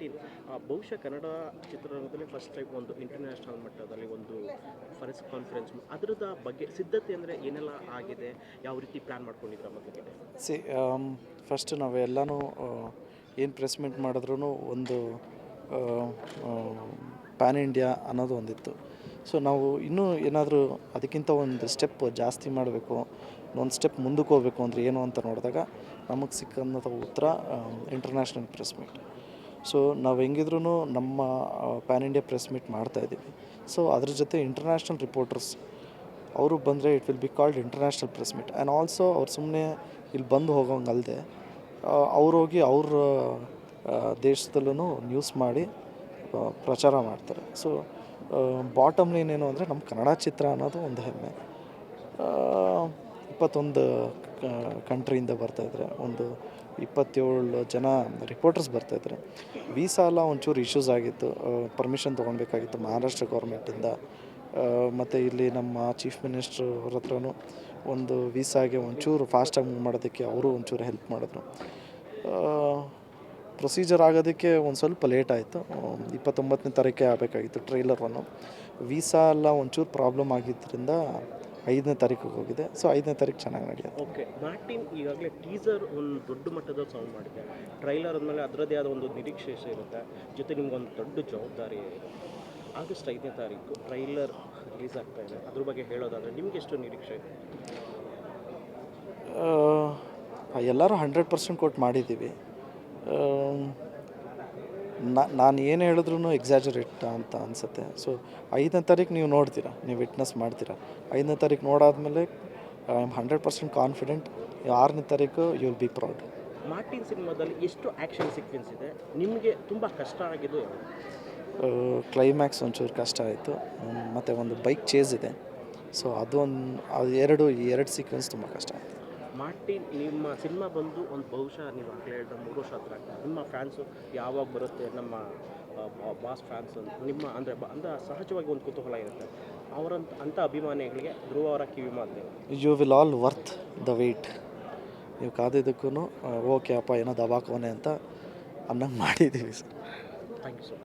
ಆ, ಬಹುಶಃ ಕನ್ನಡ ಚಿತ್ರರಂಗದಲ್ಲಿ ಫಸ್ಟ್ ಟೈಮ್ ಒಂದು ಇಂಟರ್ನ್ಯಾಷನಲ್ ಮಟ್ಟದಲ್ಲಿ ಒಂದು ಪ್ರೆಸ್ ಕಾನ್ಫರೆನ್ಸ್ ಅದರದ ಬಗ್ಗೆ ಸಿದ್ಧತೆ ಅಂದರೆ ಏನೆಲ್ಲ ಆಗಿದೆ? ಯಾವ ರೀತಿ ಪ್ಲ್ಯಾನ್ ಮಾಡ್ಕೊಂಡಿದ್ರ ಬಗ್ಗೆ ಸಿ ಫಸ್ಟ್ ನಾವೆಲ್ಲನೂ ಏನು ಪ್ರೆಸ್ ಮೀಟ್ ಮಾಡಿದ್ರೂ ಒಂದು ಪ್ಯಾನ್ ಇಂಡಿಯಾ ಅನ್ನೋದು ಒಂದಿತ್ತು. ಸೊ ನಾವು ಇನ್ನೂ ಏನಾದರೂ ಅದಕ್ಕಿಂತ ಒಂದು ಸ್ಟೆಪ್ ಜಾಸ್ತಿ ಮಾಡಬೇಕು ಒಂದು ಸ್ಟೆಪ್ ಮುಂದಕ್ಕೆ ಹೋಗಬೇಕು ಅಂದರೆ ಏನು ಅಂತ ನೋಡಿದಾಗ ನಮಗೆ ಸಿಕ್ಕಂಥ ಉತ್ತರ ಇಂಟರ್ನ್ಯಾಷನಲ್ ಪ್ರೆಸ್ ಮೀಟ್ ಸೊ ನಾವು ಹೆಂಗಿದ್ರೂ ನಮ್ಮ ಪ್ಯಾನ್ ಇಂಡಿಯಾ ಪ್ರೆಸ್ ಮೀಟ್ ಮಾಡ್ತಾಯಿದ್ದೀವಿ ಸೊ ಅದ್ರ ಜೊತೆ ಇಂಟರ್ನ್ಯಾಷನಲ್ ರಿಪೋರ್ಟರ್ಸ್ ಅವರು ಬಂದರೆ it will be called international press meet and also ಅವ್ರು ಸುಮ್ಮನೆ ಇಲ್ಲಿ ಬಂದು ಹೋಗೋಂಗಲ್ಲದೆ ಅವ್ರು ಹೋಗಿ ಅವ್ರ ದೇಶದಲ್ಲೂ ನ್ಯೂಸ್ ಮಾಡಿ ಪ್ರಚಾರ ಮಾಡ್ತಾರೆ. ಸೊ ಬಾಟಮ್ ಲೈನ್ ಏನು ಅಂದರೆ ನಮ್ಮ ಕನ್ನಡ ಚಿತ್ರ ಅನ್ನೋದು ಒಂದು ಹೆಮ್ಮೆ. ಇಪ್ಪತ್ತೊಂದು ಕಂಟ್ರಿಯಿಂದ ಬರ್ತಾಯಿದ್ರೆ ಒಂದು ಇಪ್ಪತ್ತೇಳು ಜನ ರಿಪೋರ್ಟರ್ಸ್ ಬರ್ತಾಯಿದ್ರು ವೀಸಾ ಎಲ್ಲ ಒಂಚೂರು ಇಶ್ಯೂಸ್ ಆಗಿತ್ತು. ಪರ್ಮಿಷನ್ ತೊಗೊಳ್ಬೇಕಾಗಿತ್ತು ಮಹಾರಾಷ್ಟ್ರ ಗೌರ್ಮೆಂಟಿಂದ ಮತ್ತು ಇಲ್ಲಿ ನಮ್ಮ ಚೀಫ್ ಮಿನಿಸ್ಟ್ರು ಅವ್ರ ಹತ್ರನೂ ಒಂದು ವೀಸಾಗೆ ಒಂಚೂರು ಫಾಸ್ಟಾಗಿ ಮೂವ್ ಮಾಡೋದಕ್ಕೆ ಅವರು ಒಂಚೂರು ಹೆಲ್ಪ್ ಮಾಡಿದ್ರು. ಪ್ರೊಸೀಜರ್ ಆಗೋದಕ್ಕೆ ಒಂದು ಸ್ವಲ್ಪ ಲೇಟ್ ಆಯಿತು. ಇಪ್ಪತ್ತೊಂಬತ್ತನೇ ತಾರೀಕೆ ಆಗಬೇಕಾಗಿತ್ತು ಟ್ರೈಲರ್ ವೀಸಾ ಎಲ್ಲ ಒಂಚೂರು ಪ್ರಾಬ್ಲಮ್ ಆಗಿದ್ದರಿಂದ ಐದನೇ ತಾರೀಕಿಗೆ ಹೋಗಿದೆ. ಸೊ ಐದನೇ ತಾರೀಕು ಚೆನ್ನಾಗಿ ನಡೆಯುತ್ತೆ. ಓಕೆ ಮಾರ್ಟಿನ್ ಈಗಾಗಲೇ ಟೀಸರ್ ಒಂದು ದೊಡ್ಡ ಮಟ್ಟದ ಸೌಂಡ್ ಮಾಡಿದೆ. ಟ್ರೈಲರ್ ಅಂದಮೇಲೆ ಅದರದ್ದೇ ಆದ ಒಂದು ನಿರೀಕ್ಷೆ ಇರುತ್ತೆ. ಜೊತೆ ನಿಮ್ಗೊಂದು ದೊಡ್ಡ ಜವಾಬ್ದಾರಿ ಇದೆ ಆಗಸ್ಟ್ ಐದನೇ ತಾರೀಕು ಟ್ರೈಲರ್ ರಿಲೀಸ್ ಆಗ್ತಾ ಇದೆ. ಅದ್ರ ಬಗ್ಗೆ ಹೇಳೋದಾದರೆ ನಿಮ್ಗೆ ಎಷ್ಟು ನಿರೀಕ್ಷೆ? ಇದೆ ಎಲ್ಲರೂ ಹಂಡ್ರೆಡ್ ಪರ್ಸೆಂಟ್ ಕೊಟ್ಟು ಮಾಡಿದ್ದೀವಿ. ನಾನು ಏನು ಹೇಳಿದ್ರು ಎಕ್ಸಾಜರೇಟ್ ಅಂತ ಅನಿಸುತ್ತೆ. ಸೊ ಐದನೇ ತಾರೀಕು ನೀವು ನೋಡ್ತೀರಾ ನೀವು ವಿಟ್ನೆಸ್ ಮಾಡ್ತೀರಾ. ಐದನೇ ತಾರೀಕು ನೋಡಾದಮೇಲೆ I am hundred percent confident ಆರನೇ ತಾರೀಕು you will be proud Martin ಸಿನಿಮಾದಲ್ಲಿ ಎಷ್ಟು ಆ್ಯಕ್ಷನ್ ಸೀಕ್ವೆನ್ಸ್ ಇದೆ? ನಿಮಗೆ ತುಂಬ ಕಷ್ಟ ಆಗಿದ್ದು? ಕ್ಲೈಮ್ಯಾಕ್ಸ್ ಒಂಚೂರು ಕಷ್ಟ ಆಯಿತು. ಮತ್ತು ಒಂದು ಬೈಕ್ ಚೇಸ್ ಇದೆ. ಸೊ ಅದೊಂದು ಅದು ಎರಡು ಎರಡು ಸೀಕ್ವೆನ್ಸ್ ತುಂಬ ಕಷ್ಟ ಆಯಿತು. ಮಾರ್ಟಿನ್ ನಿಮ್ಮ ಸಿನಿಮಾ ಬಂದು ಒಂದು ಬಹುಶಃ ನೀವು ಆಗಲೇ ಹೇಳಿದ ಮೂರು ವರ್ಷ ಹತ್ರ ಆಗ್ತದೆ. ನಿಮ್ಮ ಫ್ಯಾನ್ಸು ಯಾವಾಗ ಬರುತ್ತೆ? ನಮ್ಮ ಬಾಸ್ ಫ್ಯಾನ್ಸ್ ಅಂತ ನಿಮ್ಮ ಅಂದರೆ ಅಂದ್ರೆ ಸಹಜವಾಗಿ ಒಂದು ಕುತೂಹಲ ಇರುತ್ತೆ. ಅವರಂತ ಅಂಥ ಅಭಿಮಾನಿಗಳಿಗೆ ಧ್ರುವ ಅವರ ಕಿವಿ ಮಾತು. You will all worth the wait ನೀವು ಕಾದಿದ್ದಕ್ಕೂ ಓಕೆ ಅಪ್ಪ ಏನೋ ದಬಾಕೋನೆ ಅಂತ ಅನ್ನಂಗೆ ಮಾಡಿದ್ದೀವಿ ಸರ್. Thank you so